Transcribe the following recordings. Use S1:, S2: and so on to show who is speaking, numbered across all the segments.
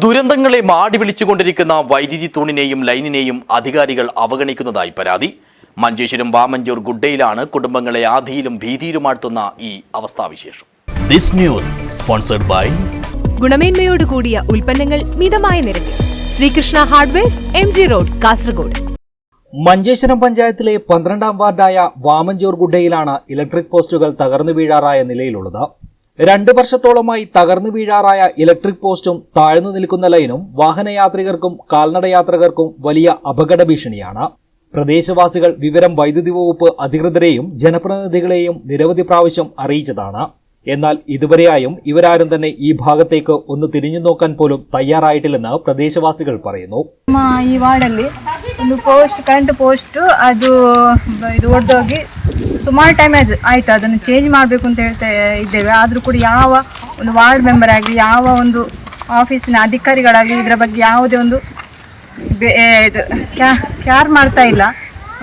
S1: ദുരന്തങ്ങളെ മാടി വിളിച്ചുകൊണ്ടിരിക്കുന്ന വൈദ്യുതി തൂണിനെയും ലൈനിനെയും അധികാരികൾ അവഗണിക്കുന്നതായി പരാതി. മഞ്ചേശ്വരം വാമഞ്ചൂർ ഗുഡ്ഡയിലാണ് കുടുംബങ്ങളെ ആധിയിലും ഭീതിയിലുമാഴ്ത്തുന്ന ഈ അവസ്ഥാവിശേഷം. ദിസ് ന്യൂസ് സ്പോൺസർഡ് ബൈ
S2: ഗുണമേന്മയോട് കൂടിയ ഉൽപ്പന്നങ്ങൾ മിതമായ നിരക്കിൽ. Sreekrishna hardwares M G road Kasaragod.
S3: Manjeshwaram പഞ്ചായത്തിലെ പന്ത്രണ്ടാം വാർഡായ വാമഞ്ചൂർ ഗുഡ്ഡയിലാണ് ഇലക്ട്രിക് പോസ്റ്റുകൾ തകർന്നു വീഴാറായ നിലയിലുള്ളത്. രണ്ട് വർഷത്തോളമായി തകർന്നു വീഴാറായ ഇലക്ട്രിക് പോസ്റ്റും താഴ്ന്നു നിൽക്കുന്ന ലൈനും വാഹനയാത്രികർക്കും കാൽനടയാത്രികർക്കും വലിയ അപകട ഭീഷണിയാണ് പ്രദേശവാസികൾ വിവരം വൈദ്യുതി വകുപ്പ് അധികൃതരെയും ജനപ്രതിനിധികളെയും നിരവധി പ്രാവശ്യം അറിയിച്ചതാണ് എന്നാൽ ഇതുവരെയായും ഇവരാരും തന്നെ ഈ ഭാഗത്തേക്ക് ഒന്ന് തിരിഞ്ഞു നോക്കാൻ പോലും തയ്യാറായിട്ടില്ലെന്ന് പ്രദേശവാസികൾ പറയുന്നു
S4: ನಮ್ಮ ಈ ವಾರ್ಡಲ್ಲಿ ಒಂದು ಪೋಸ್ಟ್ ಕರೆಂಟ್ ಪೋಸ್ಟ್ ಅದು ಬ- ಇದು ಒಡೆದೋಗಿ ಸುಮಾರು ಟೈಮ್ ಆಯ್ತು ಆಯ್ತು, ಅದನ್ನು ಚೇಂಜ್ ಮಾಡಬೇಕು ಅಂತ ಹೇಳ್ತಾ ಇದ್ದೇವೆ. ಆದರೂ ಕೂಡ ಯಾವ ಒಂದು ವಾರ್ಡ್ ಮೆಂಬರ್ ಆಗಲಿ, ಯಾವ ಒಂದು ಆಫೀಸಿನ ಅಧಿಕಾರಿಗಳಾಗಲಿ, ಇದರ ಬಗ್ಗೆ ಯಾವುದೇ ಒಂದು ಬೆ- ಇದು ಇದು ಕ್ಯಾರ್ ಮಾಡ್ತಾ ಇಲ್ಲ.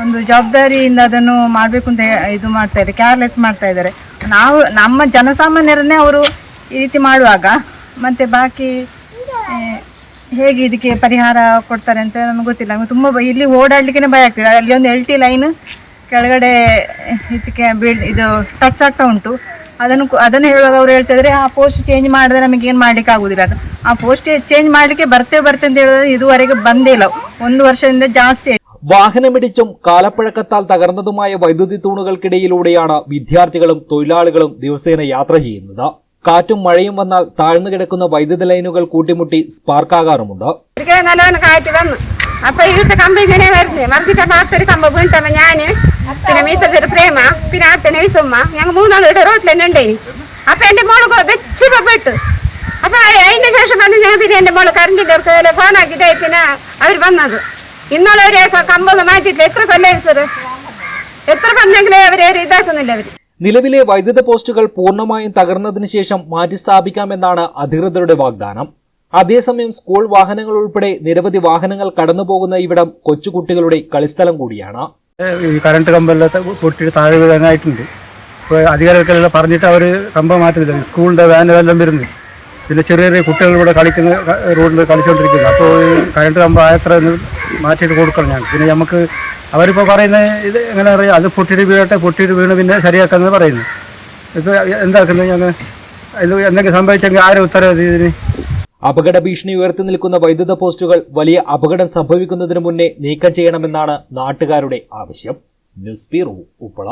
S4: ಒಂದು ಜವಾಬ್ದಾರಿಯಿಂದ ಅದನ್ನು ಮಾಡಬೇಕು ಅಂತ ಇದು ಮಾಡ್ತಾ ಇದ್ದಾರೆ ಕೇರ್ಲೆಸ್ ಮಾಡ್ತಾ ಇದ್ದಾರೆ. ನಾವು, ನಮ್ಮ ಜನಸಾಮಾನ್ಯರನ್ನೇ ಅವರು ಈ ರೀತಿ ಮಾಡುವಾಗ, ಮತ್ತು ಬಾಕಿ ಹೇಗೆ ಇದಕ್ಕೆ ಪರಿಹಾರ ಕೊಡ್ತಾರೆ ಅಂತ ನಮ್ಗೆ ಗೊತ್ತಿಲ್ಲ. ನಮಗೆ ತುಂಬ ಇಲ್ಲಿ ಓಡಾಡಲಿಕ್ಕೆ ಭಯ ಆಗ್ತದೆ. ಅಲ್ಲಿ ಒಂದು ಎಲ್ ಟಿ ಲೈನ್ ಕೆಳಗಡೆ ಇದಕ್ಕೆ ಬೀಳ್ ಇದು ಟಚ್ ಆಗ್ತಾ ಉಂಟು ಅದನ್ನು ಕು- ಅದನ್ನು ಹೇಳುವಾಗ ಅವ್ರು ಹೇಳ್ತಾ ಇದ್ದಾರೆ ಆ ಪೋಸ್ಟ್ ಚೇಂಜ್ ಮಾಡಿದ್ರೆ ನಮಗೆ ಏನು ಮಾಡ್ಲಿಕ್ಕೆ ಆಗುದಿಲ್ಲ ಅಂತ ಆ ಪೋಸ್ಟ್ ಚೇಂಜ್ ಮಾಡಲಿಕ್ಕೆ ಬರ್ತೇವೆ ಬರ್ತೇವೆ ಅಂತ ಹೇಳಿದ್ರೆ ಇದುವರೆಗೆ ಬಂದೇ ಇಲ್ಲ ಒಂದು ವರ್ಷದಿಂದ ಜಾಸ್ತಿ ಆಯ್ತು
S3: വാഹനമിടിച്ചും കാലപ്പഴക്കത്താൽ തകർന്നതുമായ വൈദ്യുതി തൂണുകൾക്കിടയിലൂടെയാണ് വിദ്യാർത്ഥികളും തൊഴിലാളികളും ദിവസേന യാത്ര ചെയ്യുന്നത് കാറ്റും മഴയും വന്നാൽ താഴ്ന്നു കിടക്കുന്ന വൈദ്യുത ലൈനുകൾ കൂട്ടിമുട്ടി സ്പാർക്കാകാറുമുണ്ട്
S5: ഒരിക്കൽ നല്ലവണ്ണം കാറ്റ് വന്നു അപ്പൊ ഇവിടുത്തെ കമ്പ് ഇങ്ങനെ വരുന്നത് മറിച്ചിട്ടപ്പോ അടുത്തൊരു കമ്പ് വീണിട്ടപ്പോ ഞാന് പിന്നെ മീത്ത ചെറു പ്രേമ പിന്നെ അത്തനെ വിസുമ്മ ഞങ്ങൾ മൂന്നാൾ ഇവിടെ റോട്ടിൽ തന്നെ ഉണ്ടായി അപ്പൊ എന്റെ മോൾ വെച്ച് പോയിട്ട് അപ്പൊ അതിന്റെ ശേഷം വന്ന് ഞാൻ പിന്നെ എന്റെ മോൾ കറണ്ടിന്റെ അടുത്ത് ഫോൺ പിന്നെ അവർ വന്നത്. ഇന്നലെ ഒരു കമ്പൊന്നും മാറ്റിയിട്ടില്ല. എത്ര കൊല്ലായി സർ എത്ര അവരെ അവർ ഇതാക്കുന്നില്ല അവർ.
S3: നിലവിലെ വൈദ്യുത പോസ്റ്റുകൾ പൂർണമായും തകർന്നതിന് ശേഷം മാറ്റിസ്ഥാപിക്കാമെന്നാണ് അധികൃതരുടെ വാഗ്ദാനം. അതേസമയം സ്കൂൾ വാഹനങ്ങൾ ഉൾപ്പെടെ നിരവധി വാഹനങ്ങൾ കടന്നുപോകുന്ന ഇവിടം കൊച്ചുകുട്ടികളുടെ കളിസ്ഥലം കൂടിയാണ്.
S6: ഈ കറണ്ട് കമ്പെല്ലാം പൊട്ടി താഴെ വീഴാനായിട്ടുണ്ട് ഇപ്പോൾ അധികാരികൾക്കെല്ലാം പറഞ്ഞിട്ട് അവർ കമ്പം മാറ്റുന്നില്ല. സ്കൂളിന്റെ വാനെല്ലാം വരുന്നു പിന്നെ ചെറിയ ചെറിയ കുട്ടികൾ ഇവിടെ കളിക്കുന്ന റോഡിൽ കളിച്ചുകൊണ്ടിരിക്കുന്നു അപ്പോൾ കറണ്ട് കമ്പം ആയത്ര മാറ്റിയിട്ട് കൊടുക്കണം ഞാൻ. പിന്നെ നമുക്ക് അവരിപ്പോൾ പറയുന്നത് ഇത് എങ്ങനെ അറിയാം? അത് പൊട്ടിയിട്ട് വീഴട്ടെ പൊട്ടിയിട്ട് വീണ് പിന്നെ ശരിയാക്കാമെന്ന് പറയുന്നു. ഇത് എന്താക്കുന്നത് ഞങ്ങൾ ഇത് എന്തെങ്കിലും സംഭവിച്ചെങ്കിൽ ആരും ഉത്തരവാദി ഇതിന്?
S3: അപകട ഭീഷണി ഉയർത്തി നിൽക്കുന്ന വൈദ്യുത പോസ്റ്റുകൾ വലിയ അപകടം സംഭവിക്കുന്നതിന് മുന്നേ നീക്കം ചെയ്യണമെന്നാണ് നാട്ടുകാരുടെ ആവശ്യം. News bureau Uppala.